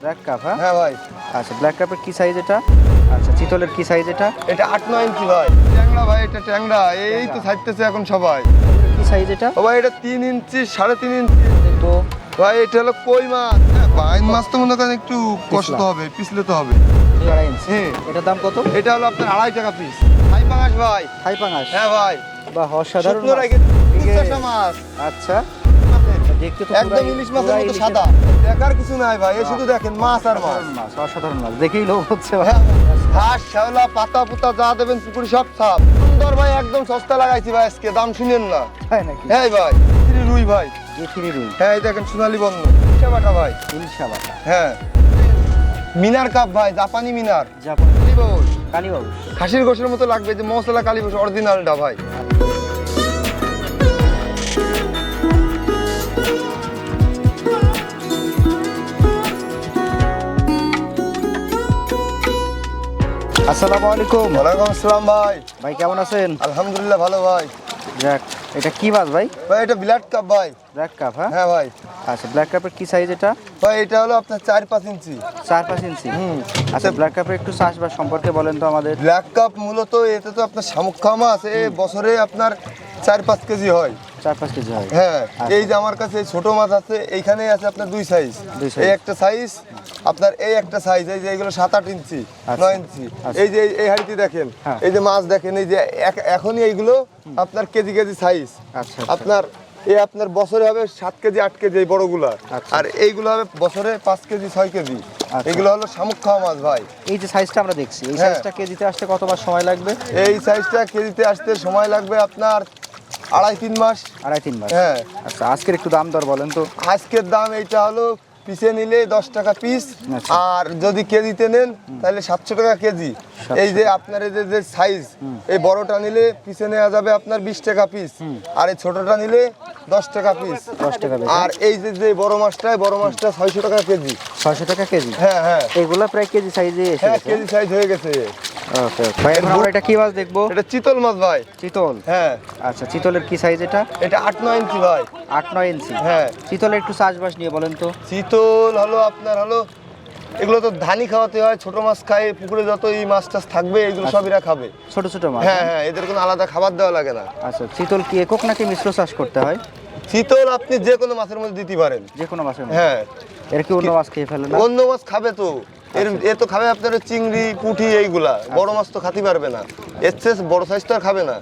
Black cup হ্যাঁ হ্যাঁ ভাই। আচ্ছা ব্ল্যাক কাপের কি সাইজ এটা? আচ্ছা চিতলের কি সাইজ এটা? এটা আট নয় ইঞ্চি ভাই। ট্যাংরা ভাই এটা ট্যাংরা। এই তো ছাড়তেছে এখন সবাই। কি সাইজ এটা? ও ভাই এটা তিন ইঞ্চি সাড়ে তিন ইঞ্চি দেখব। ভাই এটা হলো কই মাছ? হ্যাঁ, বাইন মাছ তো মনে করেন একটু কষ্ট হবে পিছলে তো হবে। আড়াই ইঞ্চি হ্যাঁ। এটার দাম কত? এটা হলো আপনার আড়াই টাকা পিস হাই পাঙাশ ভাই। থাই পাঙাশ। হ্যাঁ ভাই। বা অসাধারণ মাছ। আচ্ছা। দেখতে তো একদম ইলিশ মাছের মতো সাদা। দেখার কিছু নাই ভাই এ শুধু দেখেন মাছ আর মাছ। মাছ অসাধারণ মাছ দেখেই লোক হচ্ছে ভাই। হ্যাঁ, ঘাস শ্যাওলা পাতা পুতা যা দেবেন পুকুরি সব সাপ সুন্দর ভাই একদম সস্তা লাগাইছি ভাই আজকে দাম শুনেন না। তাই নাকি? হ্যাঁ ভাই রুই ভাই। রুই। হ্যাঁ এই দেখেন সোনালি বন্ধ বাটা ভাই। ইলিশা বাটা। হ্যাঁ। মিনার কাপ ভাই জাপানি মিনার। জাপান। কালীবাউস কালীবাবু খাসির গোশের মতো লাগবে যে মশলা কালীবাউস অরিজিনালটা ভাই। আসসালামু আলাইকুম। ওয়ালাইকুম আসসালাম ভাই। ভাই কেমন আছেন? আলহামদুলিল্লাহ ভালো ভাই। যাক এটা কি মাছ ভাই? ভাই এটা ব্ল্যাক কাপ ভাই। ব্ল্যাক কাপ হ্যাঁ? হ্যাঁ ভাই। আচ্ছা ব্ল্যাক কাপের কি সাইজ এটা? ভাই এটা হলো আপনার চার পাঁচ ইঞ্চি। চার পাঁচ ইঞ্চি? হুম। আচ্ছা ব্ল্যাক কাপের একটু চাষবাস সম্পর্কে বলেন তো আমাদের। ব্ল্যাক কাপ মূলত এতে তো আপনার শামুক খাওয়া মাছ। এ বছরে আপনার চার পাঁচ কেজি হয় চার পাঁচ কেজি হয় হ্যাঁ আচ্ছা। এই যে আমার কাছে ছোট মাছ আছে এইখানে আছে আপনার দুই সাইজ এই একটা সাইজ আপনার এই একটা সাইজ এই যে এইগুলো সাত আট ইঞ্চি আচ্ছা। নয় ইঞ্চি আচ্ছা। এই যে এই- হাড়িটি দেখেন হ্যাঁ। এই যে মাছ দেখেন এই যে এখনই এইগুলো আপনার কেজি কেজি সাইজ আপনার এই আপনার বছরে হবে সাত কেজি আট কেজি এই বড়গুলা। আর এইগুলো হবে বছরে পাঁচ কেজি ছয় কেজি। এগুলো হলো শামুক খাওয়া মাছ ভাই এই যে সাইজটা আমরা দেখছি এই হ্যাঁ। সাইজটা কেজিতে আসতে কতবার সময় লাগবে এই সাইজটা কেজিতে আসতে সময় লাগবে আপনার আড়াই তিন মাস। আড়াই তিন মাস। হ্যাঁ। আচ্ছা আজকের একটু দাম দর বলেন তো। আজকের দাম এইটা হলো পিসে নিলে দশ টাকা পিস আচ্ছা। আর যদি কেজিতে নেন তাহলে সাতশো টাকা কেজি। এই যে আপনার এই যে সাইজ এই বড়টা নিলে পিসে নেওয়া যাবে আপনার বিশ টাকা পিস আর এই ছোটটা নিলে দশ টাকা পিস দশ টাকা আর এই যে যে বড় মাছটা বড় মাছটা ছয়শো টাকা কেজি। ছয়শো টাকা কেজি? হ্যাঁ হ্যাঁ। এইগুলা প্রায় কেজি সাইজে হ্যাঁ কেজি সাইজ হয়ে গেছে। ওকে ভাই আমরা এটা কি মাছ দেখব? এটা চিতল মাছ ভাই। চিতল? হ্যাঁ। আচ্ছা চিতলের কি সাইজ এটা? এটা আট নয় ইঞ্চি ভাই। আট নয় ইঞ্চি। হ্যাঁ। চিতলের একটু চাষবাস নিয়ে বলেন তো। চিতল হলো আপনার হলো এগুলো তো ধানি খাওয়াতে হয় ছোট মাছ খায় পুকুরে যত এই মাছ টাছ থাকবে এগুলো সব এরা খাবে। ছোট ছোট মাছ হ্যাঁ হ্যাঁ? এদের কোনো আলাদা খাবার দেওয়া লাগে না। আচ্ছা চিতল কি একক নাকি মিশ্র চাষ করতে হয়? চিতল আপনি যে কোনো মাছের মধ্যে দিতে পারেন। যে কোনো মাছের মধ্যে? হ্যাঁ। এর কি অন্য মাছ খেয়ে ফেলে না? অন্য মাছ খাবে তো। এর এ তো খাবে আপনার চিংড়ি পুঁটি এইগুলা। বড় মাছ তো খাতে পারবে না। এর চেয়ে বড় সাইজ তো আর খাবে না।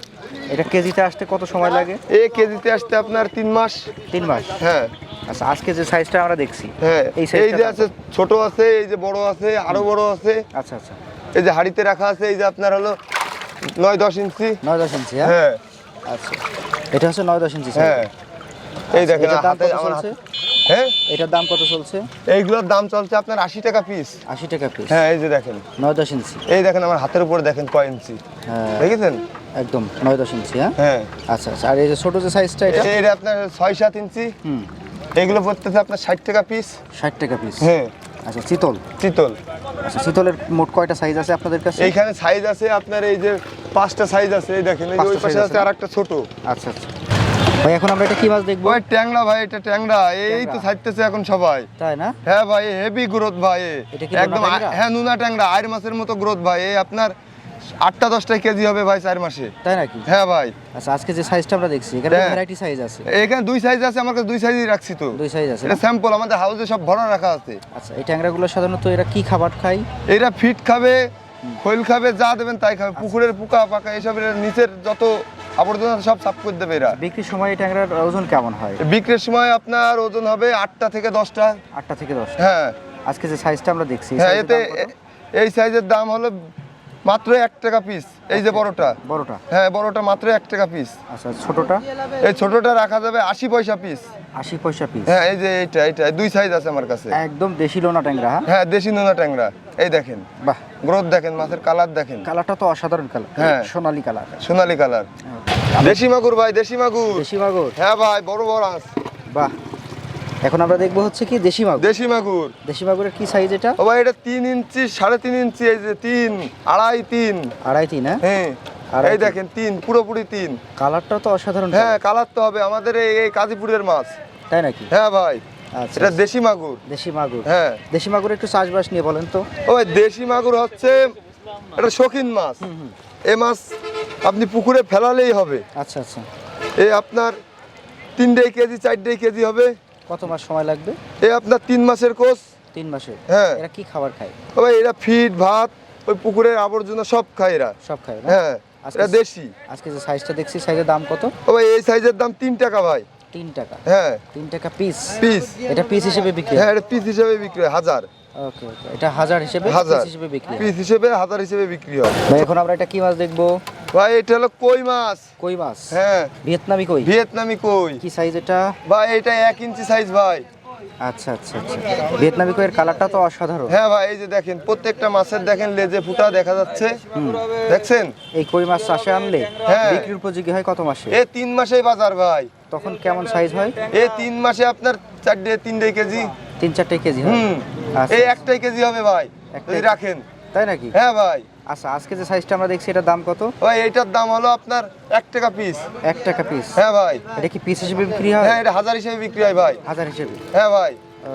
এটা কেজিতে আসতে কত সময় লাগে? এ কেজিতে আসতে আপনার তিন মাস। তিন মাস? হ্যাঁ। আচ্ছা আজকে যে সাইজটা আমরা দেখছি হ্যাঁ এই যে আছে ছোট আছে এই যে বড় আছে আরও বড় আছে। আচ্ছা আচ্ছা। এই যে হাড়িতে রাখা আছে এই যে আপনার হলো নয় দশ ইঞ্চি। নয় দশ ইঞ্চি হ্যাঁ? হ্যাঁ। আচ্ছা। এটা হচ্ছে নয় দশ ইঞ্চি হ্যাঁ। এই দেখেন হাতে আমার হাতে- হ্যাঁ? এটার দাম কত চলছে? এইগুলোর দাম চলছে আপনার আশি টাকা পিস আশি টাকা পিস হ্যাঁ এই যে দেখেন। নয় দশ ইঞ্চি। এই দেখেন আমার হাতের উপরে দেখেন কয় ইঞ্চি। হ্যাঁ। দেখেছেন? একদম নয় দশ ইঞ্চি হ্যাঁ? হ্যাঁ। আচ্ছা আচ্ছা। আর এই যে ছোট যে সাইজটা এটা? এটা আপনার ছয় সাত ইঞ্চি। হুম। এগুলো পড়তেছে আপনার ষাট টাকা পিস ষাট টাকা পিস হ্যাঁ। আচ্ছা চিতল? চিতল। আচ্ছা চিতলের মোট কয়টা সাইজ আছে আপনাদের কাছে? এইখানে সাইজ আছে আপনার এই যে পাঁচটা সাইজ আছে এই দেখেন এই যে ওই পাশে আছে আছে। আর একটা ছোট। আচ্ছা আচ্ছা। ভাই এখন আমরা এটা কি মাছ দেখব? ওই ট্যাংরা ভাই এটা ট্যাংরা। এই তো। ছাড়তেছে এখন সবাই। তাই না? হ্যাঁ ভাই হেভি গ্রোথ ভাই একদম হ্যাঁ নুনা ট্যাংরা। আয়ের মাসের মতো গ্রোথ ভাই এই আপনার আটটা দশটা কেজি হবে ভাই চার মাসে। তাই নাকি? হ্যাঁ ভাই। আচ্ছা আজকে যে সাইজটা আমরা দেখছি এখানে। ভ্যারাইটি সাইজ আছে। এখানে দুই সাইজ আছে আমার কাছে দুই সাইজই রাখছি তো। দুই সাইজ আছে এটা স্যাম্পল আমাদের হাউসে সব ভরা রাখা আছে। আচ্ছা এই ট্যাংরাগুলো সাধারণত এরা কি খাবার খায়? এরা ফিট খাবে খৈল খাবে যা দেবেন তাই খাবে। পুকুরের পোকা পাকা এসব এরা নিচের যত আবর্জনা সব সাফ করে দেবে এরা। বিক্রির সময় এই ট্যাংরার ওজন কেমন হয়? বিক্রির সময় আপনার ওজন হবে আটটা থেকে দশটা। আটটা থেকে দশটা। হ্যাঁ। আজকে যে সাইজটা আমরা দেখছি হ্যাঁ এতে এই সাইজের দাম হলো মাত্র এক টাকা পিস এই যে বড়টা। বড়টা। হ্যাঁ বড়টা মাত্র এক টাকা পিস আচ্ছা ছোটটা? এই ছোটটা রাখা যাবে আশি পয়সা পিস আশি পয়সা পিস হ্যাঁ এই যে এইটা এইটা দুই সাইজ আছে আমার কাছে। একদম দেশি লোনা ট্যাংরা হ্যাঁ? হ্যাঁ দেশি নোনা ট্যাংরা। এই দেখেন। বাহ। গ্রোথ দেখেন মাছের কালার দেখেন। কালারটা তো অসাধারণ কালার হ্যাঁ। সোনালী কালার সোনালি কালার দেশি মাগুর ভাই দেশি মাগুর। দেশি মাগুর। হ্যাঁ ভাই বড় বড় আঁশ। বাহ। এখন আমরা দেখব হচ্ছে কি দেশি মাগুর। দেশি মাগুর। দেশি মাগুরের কি সাইজ এটা? ও ভাই এটা তিন ইঞ্চি সাড়ে তিন ইঞ্চি এই যে তিন আড়াই তিন। আড়াই তিন হ্যাঁ? হ্যাঁ। এই। দেখেন তিন পুরোপুরি তিন। কালারটা তো অসাধারণ হ্যাঁ কালার তো হবে। আমাদের এই এই কাজীপুরের মাছ। তাই নাকি? হ্যাঁ ভাই। আচ্ছা এটা দেশি মাগুর। দেশি মাগুর। হ্যাঁ। দেশি মাগুর একটু চাষবাস নিয়ে বলেন তো। ওই দেশি মাগুর হচ্ছে এটা শৌখিন মাছ। এই মাছ আপনি পুকুরে ফেলালেই হবে। আচ্ছা আচ্ছা। এ আপনার তিনটে কেজি চারটে কেজি হবে। কত মাস সময় লাগবে? এ আপনার তিন মাসের কোষ তিন মাসের? হ্যাঁ। এরা কি খাবার খায়? ওই এরা ফিট ভাত ওই পুকুরের আবর্জনা সব খায় এরা। সব খায় হ্যাঁ এটা দেশি। আজকে যে সাইজটা দেখছি সাইজের দাম কত? ওই এই সাইজের দাম তিন টাকা ভাই। তিন টাকা? হ্যাঁ। তিন টাকা পিস পিস এটা পিস হিসেবে বিক্রি হ্যাঁ এটা পিস হিসেবে বিক্রি হয় হাজার। ওকে এটা হাজার হিসেবে? হাজার। হিসেবে বিক্রি পিস হিসেবে হাজার হিসেবে বিক্রি হয়। এখন আমরা এটা কি মাছ দেখব? ভাই এটা হলো কই মাছ? কই মাছ? হ্যাঁ। ভিয়েতনামি কই? ভিয়েতনামি কই? কি সাইজ এটা? ভাই এটা এক ইঞ্চি সাইজ ভাই। আচ্ছা আচ্ছা আচ্ছা। ভিয়েতনামি কইয়ের কালারটা তো অসাধারণ। হ্যাঁ ভাই এই যে দেখেন প্রত্যেকটা মাছের দেখেন লেজে ফুটা দেখা যাচ্ছে। দেখছেন? এই কই মাছ চাষে আনলে হ্যাঁ। বিক্রির উপযোগী হয় কত মাসে? এ তিন মাসেই বাজার ভাই। তখন কেমন সাইজ হয়? এ তিন মাসে আপনার চারটে তিনটে কেজি। তিন চারটে কেজি হুম। আচ্ছা, এই একটাই কেজি হবে ভাই। রাখেন। তাই নাকি? হ্যাঁ ভাই। আচ্ছা আজকে যে সাইজটা আমরা দেখছি এটার দাম কত? ভাই এইটার দাম হলো আপনার এক টাকা পিস এক টাকা পিস হ্যাঁ ভাই। এটা কি পিস হিসেবে বিক্রি হয়? হ্যাঁ এটা হাজার হিসেবে বিক্রি হয় ভাই। হাজার হিসেবে? হ্যাঁ ভাই।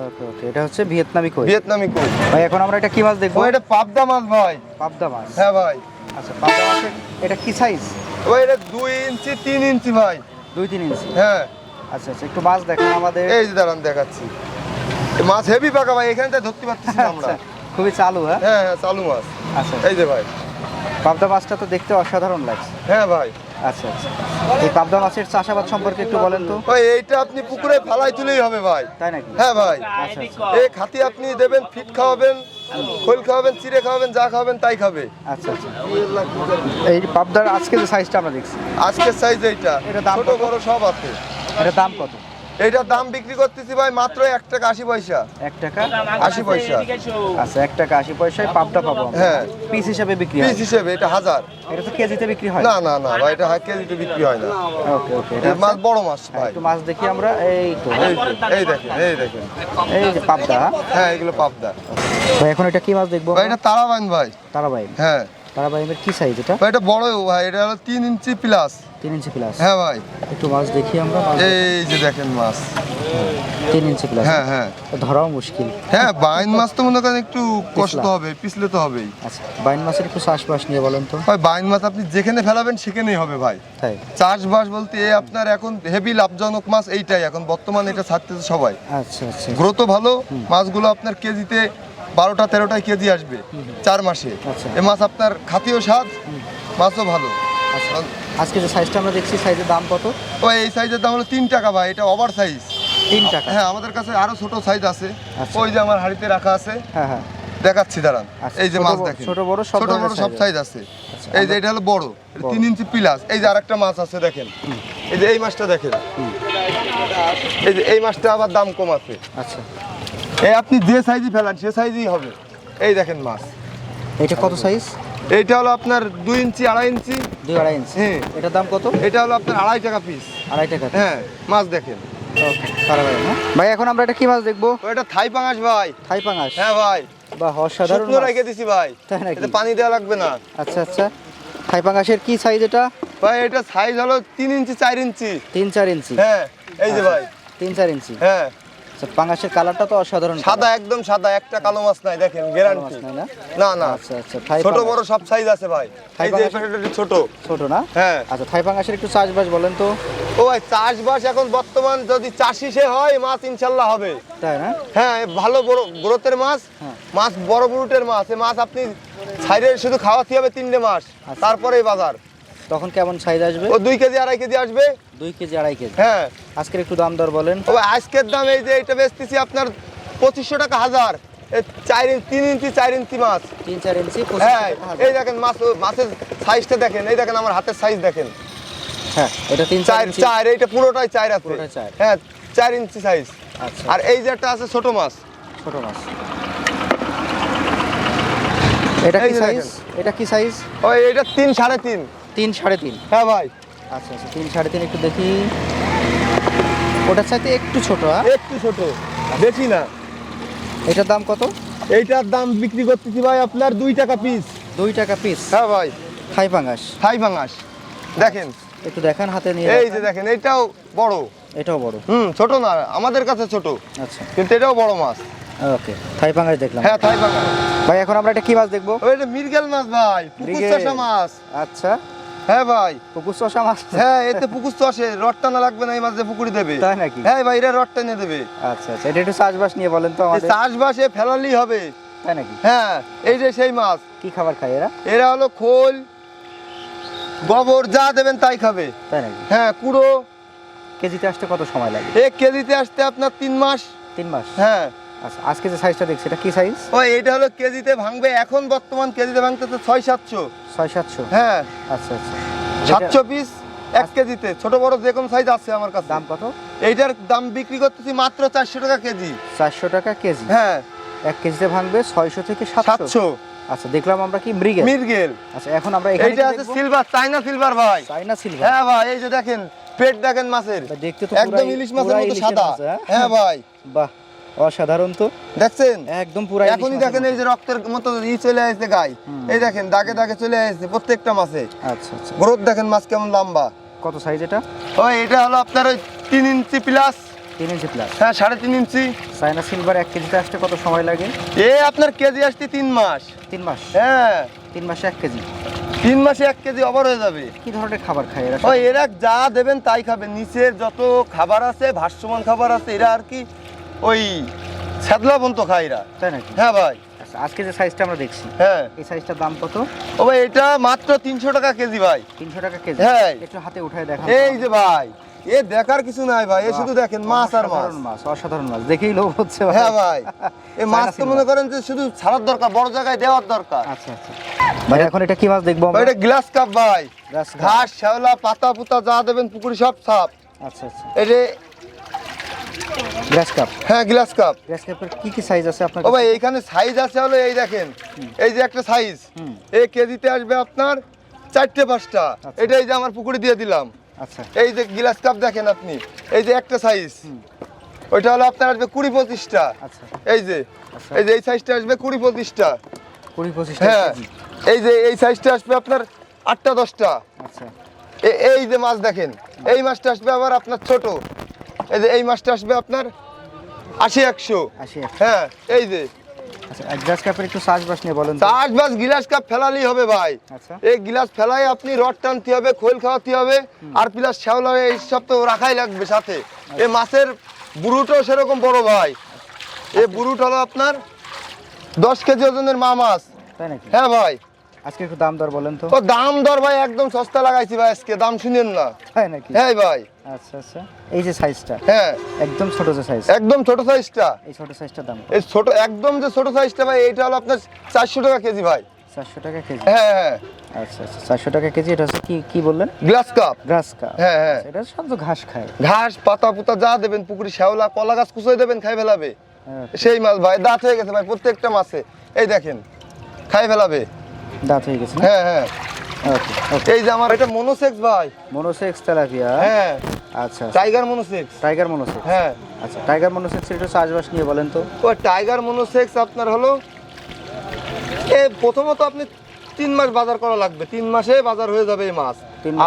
ওকে ওকে এটা হচ্ছে ভিয়েতনামি কই? ভিয়েতনামি কই। ভাই এখন আমরা এটা কি মাছ দেখব? এটা পাবদা মাছ ভাই। পাবদা মাছ? হ্যাঁ ভাই। আচ্ছা পাবদা মাছের এটা কি সাইজ ওই এটা দুই ইঞ্চি তিন ইঞ্চি ভাই। দুই তিন ইঞ্চি? হ্যাঁ। আচ্ছা আচ্ছা একটু মাছ দেখেন আমাদের। এই যে দাঁড়ান দেখাচ্ছি। মাছ হেভি পাকা ভাই এখানে ধরতে পারতেছি না আমরা। আচ্ছা, খুবই চালু হ্যাঁ? হ্যাঁ হ্যাঁ চালু মাছ। আচ্ছা এই যে ভাই। পাবদা মাছটা তো দেখতে অসাধারণ লাগছে। হ্যাঁ ভাই। আচ্ছা আচ্ছা। এই পাবদা মাছের চাষাবাদ সম্পর্কে একটু বলেন তো। ভাই এইটা আপনি পুকুরে ফালাই তুলেই হবে ভাই। তাই নাকি? হ্যাঁ ভাই। আচ্ছা আচ্ছা। এই খাতি আপনি দেবেন ফিট খাওয়াবেন খোল খাওয়াবেন চিড়ে খাওয়াবেন যা খাওয়াবেন তাই খাবে। আচ্ছা আচ্ছা। এই পাবদার আজকে যে সাইজটা আমরা দেখছি। আজকের সাইজ এইটা। এটা দাম ছোট বড় সব আছে। এটার দাম কত? এইটার দাম বিক্রি করতেছি ভাই মাত্র এক টাকা আশি পয়সা। এক টাকা? আশি পয়সা। আচ্ছা এক টাকা আশি পয়সায় পাবদা পাবো। হ্যাঁ। পিস হিসাবে বিক্রি হয়। পিস হিসেবে এটা হাজার। এটা তো কেজিতে বিক্রি হয়। না না না ভাই এটা কেজিতে বিক্রি হয় না। ওকে ওকে এটা মাছ বড় মাছ হ্যাঁ, ভাই। একটু মাছ দেখি আমরা। এই তো। এই এই দেখেন এই দেখেন। এই যে পাবদা। হ্যাঁ এগুলো পাবদা। ভাই এখন এটা কি মাছ দেখব? ভাই এটা তারাবান ভাই। তারাবাই হ্যাঁ। তারাবাইমের কি সাইজ এটা? ভাই এটা বড় ভাই এটা হলো তিন ইঞ্চি প্লাস তিন ইঞ্চি প্লাস হ্যাঁ ভাই। একটু মাছ দেখি আমরা এই যে দেখেন মাছ। তিন ইঞ্চি প্লাস হ্যাঁ হ্যাঁ। ধরাও মুশকিল। হ্যাঁ বাইন মাছ তো মনে করেন একটু কষ্ট হবে পিছলে তো হবেই। আচ্ছা বাইন মাছের একটু চাষবাস নিয়ে বলেন তো। ভাই বাইন মাছ আপনি যেখানে ফেলাবেন সেখানেই হবে ভাই। তাই। চাষবাস বলতে এ আপনার এখন হেভি লাভজনক মাছ এইটাই এখন বর্তমানে এটা ছাড়তেছে সবাই। আচ্ছা আচ্ছা। গ্রোথ ভালো মাছগুলো আপনার কেজিতে বারোটা তেরোটাই কেজি আসবে চার মাসে। আচ্ছা। এ মাছ আপনার খাতিও স্বাদ মাছও ভালো। আজকে যে সাইজটা আমরা দেখছি সাইজের দাম কত? ও এই সাইজের দাম হলো তিন টাকা ভাই এটা ওভার সাইজ তিন টাকা? হ্যাঁ আমাদের কাছে আরও ছোট সাইজ আছে। আচ্ছা। ওই যে আমার হাড়িতে রাখা আছে। হ্যাঁ হ্যাঁ। দেখাচ্ছি দাঁড়ান। আচ্ছা, এই যে মাছ দেখেন। ছোট বড় সব ছোট বড় সব সাইজ আছে। আচ্ছা, এই যে এটা হলো বড় এটা বড়। তিন ইঞ্চি প্লাস। এই যে আরেকটা মাছ আছে দেখেন। এই যে এই মাছটা দেখেন। এই যে এই মাছটা আবার দাম কম আছে। আচ্ছা। এই আপনি যে সাইজই ফেলান সে সাইজই হবে। এই দেখেন মাছ। এটা কত সাইজ এইটা হলো আপনার দুই ইঞ্চি আড়াই ইঞ্চি। দুই আড়াই ইঞ্চি। হ্যাঁ। এটার দাম কত? এটা হলো আপনার আড়াই টাকা পিস আড়াই টাকা হ্যাঁ মাছ দেখেন। না ভাই এখন আমরা এটা কি মাছ দেখব? এটা থাই পাঙাশ ভাই। থাই পাঙাশ? হ্যাঁ ভাই। বা অসাধারণ। রেখে দিছি ভাই। তাই নাকি? পানি দেওয়া লাগবে না। আচ্ছা আচ্ছা। থাই পাঙাশের কি সাইজ এটা? ভাই এটা সাইজ হলো তিন ইঞ্চি চার ইঞ্চি। তিন চার ইঞ্চি। হ্যাঁ এই যে ভাই। তিন চার ইঞ্চি। হ্যাঁ। আচ্ছা পাঙাশের কালারটা তো অসাধারণ সাদা একদম সাদা একটা কালো মাছ নাই দেখেন গ্যারান্টি না? না আচ্ছা আচ্ছা ছোট বড় সব সাইজ আছে ভাই। এই যে ছোট। ছোট না? হ্যাঁ। আচ্ছা থাই পাঙাশের একটু চাষবাস বলেন তো। ও ভাই চাষবাস এখন বর্তমান যদি চাষি সে হয় মাছ ইনশাল্লাহ হবে। তাই না? হ্যাঁ ভালো বড় গ্রোথের মাছ হ্যাঁ। মাছ বড় বুরুটের মাছ। এই মাছ আপনি ছাইরে শুধু খাওয়াতে হবে তিনটে মাস। আচ্ছা। তারপরে বাজার। তখন কেমন সাইজ আসবে? ও দুই কেজি আড়াই কেজি আসবে। দুই কেজি আড়াই কেজি? হ্যাঁ। আজকের একটু দাম দর বলেন। ও আজকের দাম এই যে এটা বেচতেছি আপনার পঁচিশশো টাকা হাজার। এই চার ইঞ্চি তিন ইঞ্চি চার ইঞ্চি মাছ। তিন চার ইঞ্চি হ্যাঁ। এই দেখেন মাছ মাছের সাইজটা দেখেন এই দেখেন আমার হাতের সাইজ দেখেন। হ্যাঁ এটা তিন চার চার ইঞ্চি। চার এইটা পুরোটাই চার আছে। পুরোটাই চার। হ্যাঁ চার ইঞ্চি সাইজ আচ্ছা। আর এই যে একটা আছে ছোট মাছ। ছোট মাছ। এটা কি সাইজ এটা কি সাইজ ওই এটা তিন সাড়ে তিন। তিন সাড়ে তিন। হ্যাঁ ভাই। আচ্ছা আচ্ছা তিন সাড়ে তিন একটু দেখি। ওটার চাইতে একটু ছোট হ্যাঁ? একটু ছোট বেশি না। এটার দাম কত? এইটার দাম বিক্রি করতেছি ভাই আপনার দুই টাকা পিস দুই টাকা পিস হ্যাঁ ভাই। থাই পাঙ্গাস থাই ভাঙাস দেখেন। একটু দেখান হাতে নিয়ে এই যে দেখেন এইটাও বড়। এটাও বড়। হুম ছোট না আমাদের কাছে ছোট। আচ্ছা। কিন্তু এটাও বড় মাছ। ওকে থাই পাঙ্গাস দেখলাম। হ্যাঁ থাই পাঙ্গাস ভাই এখন আমরা এটা কি মাছ দেখব? এটা মিরগেল মাছ ভাই পুকুর। মাছ। আচ্ছা। হ্যাঁ ভাই। পুকুর চষা মাছ? হ্যাঁ এতে পুকুর চষে। রড টানা লাগবে না এই মাছ পুকুরি দেবে। তাই নাকি? হ্যাঁ ভাই এরা রড টেনে দেবে। আচ্ছা আচ্ছা এটা একটু চাষবাস নিয়ে বলেন তো আমাদের। চাষবাসে ফেলালেই হবে। তাই নাকি? হ্যাঁ এই যে সেই মাছ। কি খাবার খায় এরা? এরা হলো খোল গোবর যা দেবেন তাই খাবে। তাই নাকি? হ্যাঁ কুড়ো। কেজিতে আসতে কত সময় লাগে? এক কেজিতে আসতে আপনার তিন মাস। তিন মাস? হ্যাঁ। আচ্ছা আজকে যে সাইজটা দেখছি এটা কি সাইজ ওই এটা হলো কেজিতে ভাঙবে এখন বর্তমান কেজিতে ভাঙতে তো ছয় সাতশো। ছয় সাতশো? হ্যাঁ। আচ্ছা আচ্ছা। সাতশো পিস এক কেজিতে। ছোট বড় যে কোনো সাইজ আছে আমার কাছে। দাম কত? এইটার দাম বিক্রি করতেছি মাত্র চারশো টাকা কেজি। চারশো টাকা কেজি? হ্যাঁ। এক কেজিতে ভাঙবে ছয়শো থেকে সাতশো? আচ্ছা দেখলাম আমরা কি মৃগেল। মিরগেল আচ্ছা এখন আমরা এইটা আছে সিলভার চাইনা সিলভার ভাই। চাইনা সিলভার হ্যাঁ ভাই এই যে দেখেন পেট দেখেন মাছের। দেখতে তো একদম ইলিশ মাছের মতো সাদা। হ্যাঁ? হ্যাঁ ভাই। বাহ। অসাধারণ তো। দেখছেন? একদম পুরো এখনই দেখেন এই যে রক্তের মতো ই চলে আসছে গায়ে এই দেখেন দাগে দাগে চলে আসছে প্রত্যেকটা মাছে আচ্ছা আচ্ছা। গ্রোথ দেখেন মাছ কেমন লম্বা। কত সাইজ এটা? ওই এটা হলো আপনার ওই তিন ইঞ্চি প্লাস তিন ইঞ্চি প্লাস হ্যাঁ সাড়ে তিন ইঞ্চি। চাইনা সিলভার এক কেজিতে আসতে কত সময় লাগে? এ আপনার কেজি আসতে তিন মাস। তিন মাস? হ্যাঁ। তিন মাসে এক কেজি? তিন মাসে এক কেজি অবার হয়ে যাবে। কি ধরনের খাবার খায় এরা এরা যা দেবেন তাই খাবে। নিচের যত খাবার আছে ভাসমান খাবার আছে এরা আর কি ওই স্যাদলাবন্ত খায় এরা তাই নাকি? হ্যাঁ ভাই। আচ্ছা আজকে যে সাইজটা আমরা দেখছি হ্যাঁ। এই সাইজটার দাম কত? ও ভাই এটা মাত্র তিনশো টাকা কেজি ভাই। তিনশো টাকা কেজি? হ্যাঁ। একটু হাতে উঠায় দেখা এই যে ভাই এ দেখার কিছু নাই ভাই এ শুধু দেখেন মাছ আর মাছ। মাছ অসাধারণ মাছ। দেখেই লোভ হচ্ছে ভাই। হ্যাঁ ভাই এই মাছ তো মনে করেন যে শুধু ছাড়ার দরকার বড় জায়গায় দেওয়ার দরকার। আচ্ছা আচ্ছা। ভাই এখন এটা কি মাছ দেখব এটা গ্লাস কাপ ভাই। ঘাস শ্যাওলা পাতা পুতা যা দেবেন পুকুরি সব সাপ আচ্ছা আচ্ছা। এই কাপ হ্যাঁ গ্লাস কাপ গ্রাস কাপের কি কি সাইজ আছে আপনার ও ভাই এইখানে সাইজ আছে হলো এই দেখেন। এই যে একটা সাইজ এই কেজিতে আসবে আপনার চারটে পাঁচটা। এটা এই যে আমার পুকুরে দিয়ে দিলাম। আচ্ছা। এই যে গ্লাস কাপ দেখেন আপনি। এই যে একটা সাইজ ওইটা হলো আপনার আসবে কুড়ি পঁচিশটা। আচ্ছা। এই যে আচ্ছা। এই যে এই সাইজটা আসবে কুড়ি পঁচিশটা। কুড়ি হ্যাঁ। এই যে এই সাইজটা আসবে আপনার আটটা দশটা। আচ্ছা। এই যে মাছ দেখেন। এই মাছটা আসবে আবার আপনার ছোট। এই যে এই মাছটা আসবে আপনার আশি একশো। হ্যাঁ এই যে। আচ্ছা গিলাস কাপ ফেলালেই হবে ভাই। আচ্ছা। এই গিলাস ফেলাই আপনি রড টানতে হবে খোল খাওয়াতে হবে আর প্লাস শ্যাওলা এই সব তো রাখাই লাগবে সাথে। এই মাছের বুড়ুটাও সেরকম বড় ভাই। এই বুড়ুট হলো আপনার দশ কেজি ওজনের মা মাছ। হ্যাঁ ভাই। আজকে একটু দাম দর বলেন তো। দাম দর ভাই একদম সস্তা লাগাইছি ভাই আজকে দাম শুনেন না। তাই নাকি? হ্যাঁ ভাই। আচ্ছা আচ্ছা। এই যে সাইজটা হ্যাঁ। একদম ছোট যে সাইজ একদম ছোট সাইজটা এই ছোট সাইজটার দাম এই ছোট একদম যে ছোট সাইজটা ভাই এইটা হলো আপনার চারশো টাকা কেজি ভাই। চারশো টাকা কেজি? হ্যাঁ হ্যাঁ। আচ্ছা আচ্ছা চারশো টাকা কেজি এটা হচ্ছে কি কি বললেন? গ্লাস কাপ গ্রাস কাপ হ্যাঁ, হ্যাঁ। আচ্ছা, এটা সব ঘাস খায়। ঘাস পাতা পুতা যা দেবেন পুকুরি শ্যাওলা কলা গাছ কুচোয় দেবেন খাই ফেলাবে। হ্যাঁ, সেই মাছ ভাই দাঁত হয়ে গেছে ভাই প্রত্যেকটা মাছে। এই দেখেন খাই ফেলাবে। দাঁত হয়ে গেছে হ্যাঁ হ্যাঁ। এই যে আমার এটা মনোসেক্স ভাই। মনোসেক্স তেলাপিয়া হ্যাঁ। আচ্ছা টাইগার মনোসেক্স টাইগার মনোসেক্স হ্যাঁ। আচ্ছা টাইগার মনোসেক্সের একটু চাষবাস নিয়ে বলেন তো। টাইগার মনোসেক্স আপনার হলো এ প্রথমত আপনি তিন মাস বাজার করা লাগবে। তিন মাসে বাজার হয়ে যাবে এই মাছ।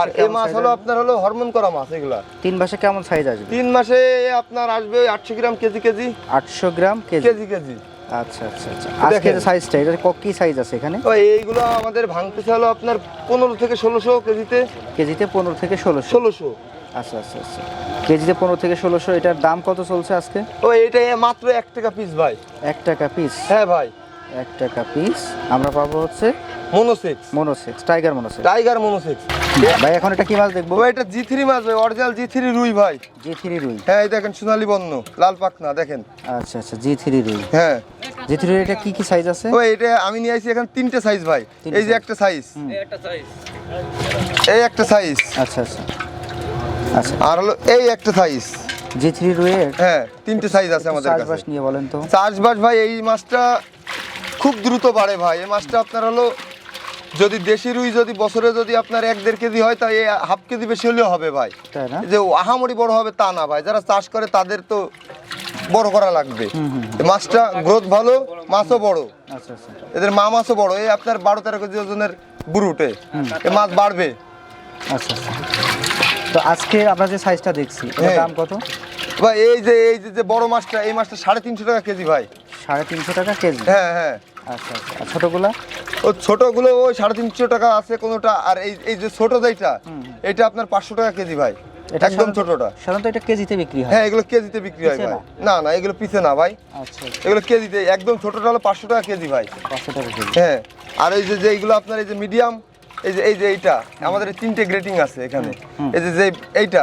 আর এই মাছ হলো আপনার হলো হরমোন করা মাছ এগুলা। তিন মাসে কেমন সাইজ আসবে? তিন মাসে আপনার আসবে আটশো গ্রাম কেজি কেজি। আটশো গ্রাম কেজি। KG KG. আচ্ছা আচ্ছা আচ্ছা। আজকে দেখেন। সাইজটা এটা ক- কি সাইজ আছে এখানে? তো এইগুলো আমাদের ভাঙতেছে হলো আপনার পনেরো থেকে ষোলোশো কেজিতে। কেজিতে পনেরো থেকে ষোলোশো? ষোলোশো। আচ্ছা আচ্ছা আচ্ছা। কেজিতে পনেরো থেকে ষোলোশো এটার দাম কত চলছে আজকে? ও এটা মাত্র এক টাকা পিস ভাই। এক টাকা পিস হ্যাঁ ভাই। এক টাকা পিস আমরা পাবো হচ্ছে monosex monosex tiger monosex tiger monosex ভাই এখন এটা কি মাছ দেখব? ও এটা জি থ্রি মাছ ভাই অরিজিনাল জি থ্রি রুই ভাই। জি থ্রি রুই। হ্যাঁ এই দেখেন সোনালী বন্য লাল পাকনা দেখেন। আচ্ছা আচ্ছা জি থ্রি রুই। হ্যাঁ। জি থ্রি এটা কি কি সাইজ আছে? ও এটা আমি নিয়ে আসি এখন তিনটে সাইজ ভাই। এই যে। একটা সাইজ এই একটা সাইজ আচ্ছা আচ্ছা। আচ্ছা। আর হলো এই একটা সাইজ জি থ্রি হ্যাঁ তিনটে সাইজ আছে আমাদের চাষবাস কাছে। নিয়ে বলেন তো। চাষবাস ভাই এই মাছটা খুব দ্রুত বাড়ে ভাই। এই মাছটা আপনার হলো যদি দেশি রুই যদি বছরে যদি আপনার এক দেড় কেজি হয় তাই হাফ কেজি বেশি হলেও হবে ভাই। তাই না? যে আহামরি বড় হবে তা না ভাই। যারা চাষ করে তাদের তো বড় করা লাগবে। মাছটা গ্রোথ ভালো মাছও বড়। আচ্ছা আচ্ছা। এদের মা মাছও বড় এই আপনার বারো তেরো কেজি ওজনের বুরুটে এই মাছ বাড়বে। আচ্ছা আচ্ছা। তো আজকে আমরা যে সাইজটা দেখছি হ্যাঁ। দাম কত? ভাই এই যে এই যে- যে বড় মাছটা এই মাছটা সাড়ে তিনশো টাকা কেজি ভাই। সাড়ে তিনশো টাকা কেজি? হ্যাঁ হ্যাঁ। আচ্ছা আচ্ছা। ছোটোগুলা? ও ছোটগুলো ওই সাড়ে তিনশো টাকা আছে কোনোটা আর এই এই যে ছোট যেটা এটা আপনার পাঁচশো টাকা কেজি ভাই। এটা একদম ছোটটা। সাধারণত এটা কেজিতে বিক্রি হয়। হ্যাঁ এগুলো কেজিতে বিক্রি হয় ভাই। না? না এগুলো পিছে না ভাই। আচ্ছা এগুলো কেজিতে একদম ছোটটা হলো পাঁচশো টাকা কেজি ভাই। পাঁচশো টাকা কেজি। হ্যাঁ আর এই যে যে এইগুলো আপনার এই যে মিডিয়াম এই যে এই যে এইটা আমাদের তিনটে গ্রেটিং আছে এখানে। এই যে যে এইটা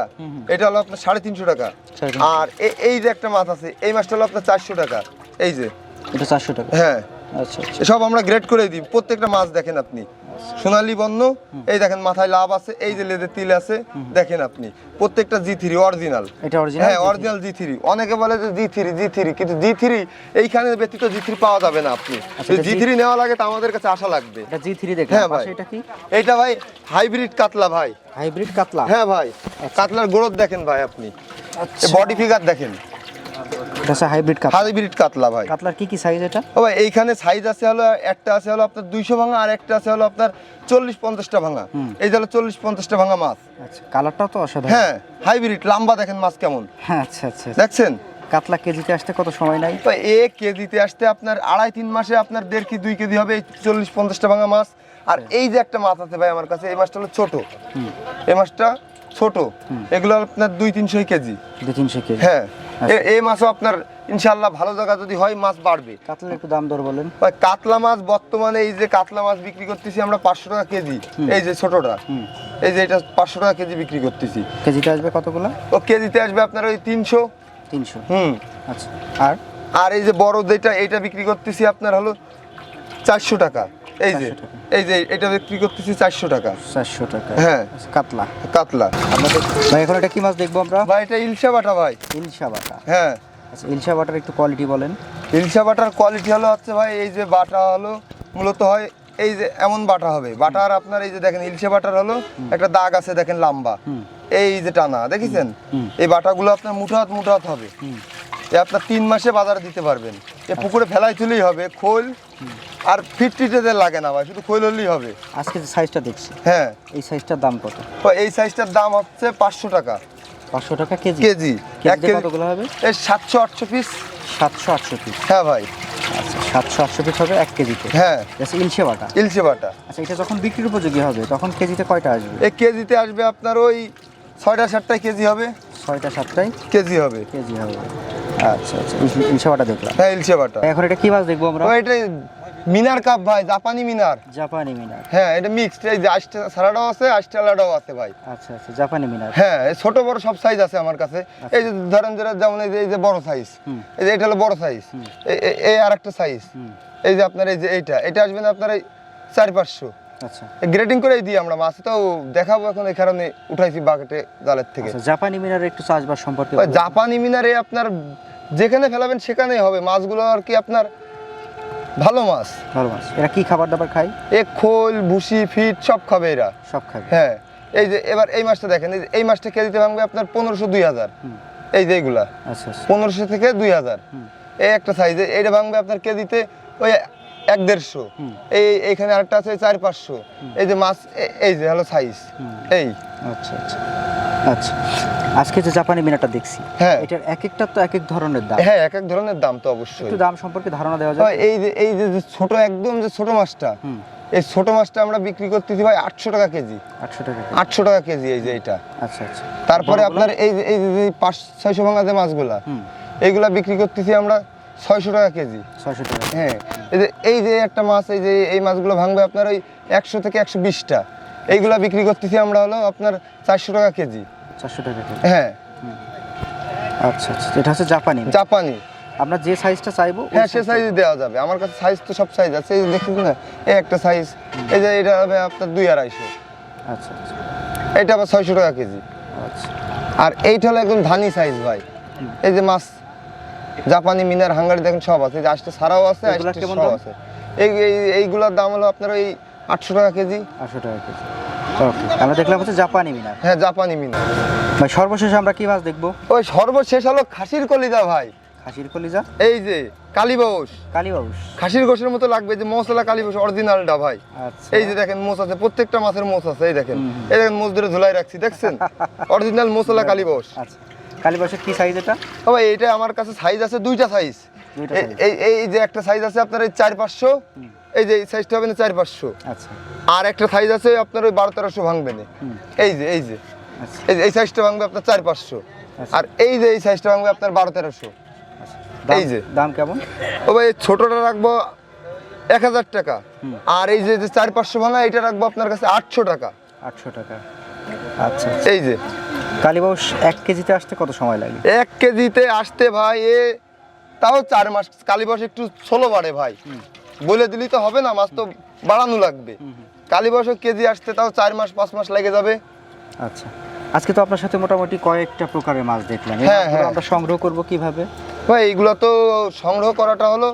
এটা হলো আপনার সাড়ে তিনশো টাকা। আর এই যে একটা মাছ আছে এই মাছটা হলো আপনার চারশো টাকা। এই যে। এটা চারশো টাকা। হ্যাঁ আচ্ছা আচ্ছা। সব আমরা গ্রেড করে দিই। প্রত্যেকটা মাছ দেখেন আপনি। সোনালী বন্য এই দেখেন মাথায় লাভ আছে এই যে লেদের তিল আছে দেখেন আপনি। প্রত্যেকটা জি থ্রি অরিজিনাল হ্যাঁ অরিজিনাল জি থ্রি অনেকে বলে যে জি থ্রি জি থ্রি কিন্তু জি থ্রি এইখানে ব্যতীত জি থ্রি পাওয়া যাবে না আপনি। আচ্ছা, জি থ্রি নেওয়া লাগে তো আমাদের কাছে আসা লাগবে। এটা জি থ্রি দেখলাম। হ্যাঁ ভাই। এটা কি? এইটা ভাই হাইব্রিড কাতলা ভাই। হাইব্রিড কাতলা? হ্যাঁ ভাই। কাতলার গ্রোথ দেখেন ভাই আপনি। আচ্ছা। বডি ফিগার দেখেন। এটা হচ্ছে হাইব্রিড কাতলা। হাইব্রিড কাতলা ভাই। কাতলার কি কি সাইজ এটা? ও ভাই এইখানে সাইজ আছে হলো একটা আছে হলো আপনার দুইশো ভাঙা আর একটা আছে হলো আপনার চল্লিশ পঞ্চাশটা ভাঙা। এই যে হলো চল্লিশ পঞ্চাশটা ভাঙা মাছ। আচ্ছা কালারটাও তো অসাধারণ। হ্যাঁ হাইব্রিড লম্বা দেখেন মাছ কেমন। হ্যাঁ আচ্ছা আচ্ছা দেখছেন? কাতলা কেজিতে আসতে কত সময় নাই তো এ কেজিতে আসতে আপনার আড়াই তিন মাসে আপনার দেড় কি দুই কেজি হবে এই চল্লিশ পঞ্চাশটা ভাঙা মাছ। আর এই যে একটা মাছ আছে ভাই আমার কাছে এই মাছটা হলো ছোট। এই মাছটা ছোট। এগুলো আপনার দুই তিনশো কেজি। দু তিনশো কেজি। হ্যাঁ। এই মাছও আপনার ইনশাল্লাহ ভালো জায়গা যদি হয় মাছ বাড়বে। কাতলা একটু দাম দর বলেন। ভাই কাতলা মাছ বর্তমানে এই যে কাতলা মাছ বিক্রি করতেছি আমরা পাঁচশো টাকা কেজি এই যে ছোটটা। এই যে এটা পাঁচশো টাকা কেজি বিক্রি করতেছি। কেজিতে আসবে কতগুলো? ও কেজিতে আসবে আপনার ওই তিনশো। তিনশো। হুম। আচ্ছা। আর? আর এই যে বড় যেটা এটা বিক্রি করতেছি আপনার হলো চারশো টাকা। এই যে 400 টাকা। এই যে এটা বিক্রি করতেছি চারশো টাকা। চারশো টাকা। হ্যাঁ। আচ্ছা, কাতলা। কাতলা। আমাদের ভাই এখন এটা কি মাছ দেখব আমরা? ভাই এটা ইলশা বাটা ভাই। ইলশা বাটা। হ্যাঁ। আচ্ছা ইলশা বাটার একটু কোয়ালিটি বলেন। ইলশা বাটার কোয়ালিটি হলো হচ্ছে ভাই এই যে বাটা হলো মূলত হয় এই যে এমন বাটা হবে। বাটার আপনার এই যে দেখেন ইলশা বাটার হলো একটা দাগ আছে দেখেন লম্বা। এই যে টানা দেখেছেন? এই বাটাগুলো আপনার মুঠাত মুঠাত হবে। এ আপনার তিন মাসে বাজারে দিতে পারবেন। এ পুকুরে ফেলাই তুলেই হবে খোল। আর ফিটটিতে লাগে না ভাই শুধু খোল হলেই হবে। আজকে যে সাইজটা দেখছি হ্যাঁ। এই সাইজটার দাম কত? এই সাইজটার দাম হচ্ছে পাঁচশো টাকা। পাঁচশো টাকা কেজি? কেজি। এক কেজি। কতগুলো হবে? এই সাতশো আটশো পিস সাতশো আটশো পিস হ্যাঁ ভাই। আচ্ছা সাতশো আটশো পিস হবে এক কেজিতে? হ্যাঁ। আচ্ছা ইলশে বাটা? ইলশে বাটা। আচ্ছা এটা যখন বিক্রির উপযোগী হবে তখন কেজিতে কয়টা আসবে? এই কেজিতে আসবে আপনার ওই ছয়টা সাতটায় কেজি হবে। ছয়টা সাতটায় কেজি হবে। কেজি হবে। আচ্ছা আচ্ছা দেখলাম। হ্যাঁ ইলশে এখন এটা কি মাছ দেখব আমরা? এটা মিনার কাপ ভাই জাপানি মিনার। জাপানি মিনার। হ্যাঁ এটা মিক্সড এই যে সারাটাও আছে আষ্টালাটাও আছে ভাই। আচ্ছা আচ্ছা জাপানি মিনার। হ্যাঁ এই ছোট বড় সব সাইজ আছে আমার কাছে। এই যে ধরেন যেটা যেমন এই যে এই যে বড় সাইজ এই যে এটা হলো বড় সাইজ এই আর একটা সাইজ এই যে আপনার এই যে এইটা এটা আসবেন আপনার এই চারি পাঁচশো। আচ্ছা। গ্রেডিং করেই দিই আমরা মাছ তো দেখাবো এখন এই কারণে উঠাইছি বাকেটে জালের থেকে। আচ্ছা জাপানি মিনার একটু চাষবাস সম্পর্কে জাপানি মিনারে আপনার যেখানে ফেলাবেন সেখানেই হবে মাছগুলো আর কি আপনার ভালো মাছ। ভালো মাছ। এরা কি খাবার দাবার খায়? এ খোল ভুসি ফিট সব খাবে এরা। সব খাবে। হ্যাঁ এই যে এবার এই মাছটা দেখেন এই মাছটা কেজিতে ভাঙবে আপনার পনেরোশো দুই হাজার। এই যে এইগুলা আচ্ছা আচ্ছা। পনেরোশো থেকে দুই হাজার। এই একটা সাইজ এইটা ভাঙবে আপনার কেজিতে ওই এক দেড়শো। এই এইখানে আরেকটা আছে চার পাঁচশো। এই যে মাছ এই যে হলো সাইজ এই। আচ্ছা আচ্ছা। আচ্ছা। আজকে যে জাপানি মিনারটা দেখছি হ্যাঁ। এটার এক একটা তো এক এক ধরনের দাম। হ্যাঁ এক এক ধরনের দাম তো অবশ্যই। একটু দাম সম্পর্কে ধারণা দেওয়া যায় এই যে এই যে ছোট একদম যে ছোট মাছটা এই ছোট মাছটা আমরা বিক্রি করতেছি ভাই আটশো টাকা কেজি। আটশো টাকা আটশো টাকা কেজি এই যে এটা আচ্ছা আচ্ছা। তারপরে আপনার এই এই যে পাঁচ ছয়শো ভাঙা যে মাছগুলা এইগুলা বিক্রি করতেছি আমরা ছয়শো টাকা কেজি। ছয়শো টাকা। হ্যাঁ এই যে এই যে একটা মাছ এই যে এই মাছগুলো ভাঙবে আপনার ওই একশো থেকে একশো বিশটা। এইগুলা বিক্রি করতেছি আমরা হলো আপনার চারশো টাকা কেজি। চারশো টাকা কেজি। হ্যাঁ। আচ্ছা আচ্ছা এটা হচ্ছে জাপানি জাপানি। আমরা যে সাইজটা চাইব হ্যাঁ সে size- সাইজ দেওয়া যাবে। আমার কাছে সাইজ তো সব সাইজ আছে। এই দেখুন না এই একটা সাইজ এই যে এটা হবে আপনার দুই আড়াইশো। আচ্ছা আচ্ছা। এটা আবার ছয়শো টাকা কেজি। আচ্ছা। আর এইটা হলো একদম ধানি সাইজ ভাই। এই যে মাছ জাপানি মিনার হাঙ্গারি দেখেন সব আছে এই যে আসতে ছাড়াও আছে সব? আছে। এই এই- এইগুলোর দাম হলো আপনার ওই আটশো টাকা কেজি। আটশো টাকা কেজি। ওকে আমরা দেখলাম হচ্ছে জাপানি মিনার। হ্যাঁ জাপানি মিনার। ভাই সর্বশেষ আমরা কি মাছ দেখব? ওই সর্বশেষ হলো খাসির কলিজা ভাই। খাসির কলিজা? এই যে কালীবাউস কালীবাউস খাসির গোশের মতো লাগবে যে মশলা কালীবাউস অরিজিনালটা ভাই। আচ্ছা। এই যে দেখেন মোচ আছে প্রত্যেকটা মাছের মোচ আছে এই দেখেন। এই দেখেন মোচ ধরে ধুলাই রাখছি দেখছেন? অরিজিনাল মশলা কালীবাউস আচ্ছা। কালীবাউসের কি সাইজ এটা? তবে এইটা আমার কাছে সাইজ আছে দুইটা সাইজ এই- এই যে একটা সাইজ আছে আপনার এই চার পাঁচশো এই যে এই সাইজটা হবে না চার পাঁচশো। আচ্ছা। আর একটা সাইজ আছে আপনার ওই বারো তেরোশো ভাঙবে না। এই যে এই যে। আচ্ছা। এই যে এই সাইজটা ভাঙবে আপনার চার পাঁচশো। আচ্ছা। আর এই যে এই সাইজটা ভাঙবে আপনার বারো তেরোশো। আচ্ছা। এই যে। দাম কেমন? ও ভাই ছোটটা রাখব এক হাজার টাকা। আর এই যে যে চার পাঁচশো ভাঙা এটা রাখব আপনার কাছে আটশো টাকা। আটশো টাকা। আচ্ছা। এই যে। কালীবাউস এক কেজিতে আসতে কত সময় লাগে? এক কেজিতে আসতে ভাই এ তাও চার মাস। কালীবাস একটু ষোলো বাড়ে ভাই। বলে দিলেই তো হবে না মাছ তো বাড়ানো লাগবে। কালীবাসও কেজি আসতে তাও চার মাস পাঁচ মাস লেগে যাবে। আচ্ছা। আজকে তো আপনার সাথে মোটামুটি কয়েকটা প্রকারের মাছ দেখলাম। হ্যাঁ, হ্যাঁ। আমরা সংগ্রহ করব কীভাবে? ভাই এইগুলো তো সংগ্রহ করাটা হলো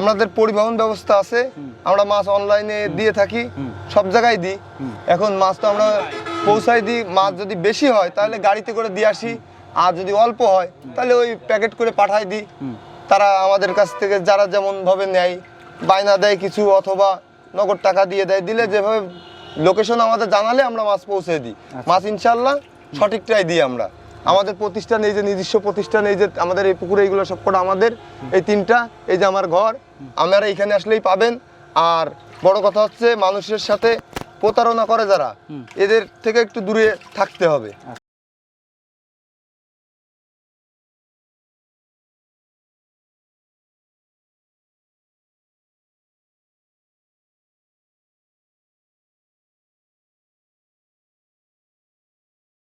আমাদের পরিবহন ব্যবস্থা আছে। আমরা মাছ অনলাইনে দিয়ে থাকি সব জায়গায় দিই। এখন মাছ তো আমরা পৌঁছাই দিই মাছ যদি বেশি হয় তাহলে গাড়িতে করে দিয়ে আসি। আর যদি অল্প হয় তাহলে ওই প্যাকেট করে পাঠাই দিই। তারা আমাদের কাছ থেকে যারা যেমন ভাবে নেয় বায়না দেয় কিছু অথবা নগদ টাকা দিয়ে দেয় দিলে যেভাবে লোকেশন আমাদের জানালে আমরা মাছ পৌঁছে দিই। মাছ ইনশাল্লাহ সঠিকটাই দিই আমরা। আমাদের প্রতিষ্ঠান এই যে নিজস্ব প্রতিষ্ঠান এই যে আমাদের এই পুকুরে এইগুলো সবকটা আমাদের এই তিনটা এই যে আমার ঘর আপনারা এখানে আসলেই পাবেন। আর বড় কথা হচ্ছে মানুষের সাথে প্রতারণা করে যারা এদের থেকে একটু দূরে থাকতে হবে।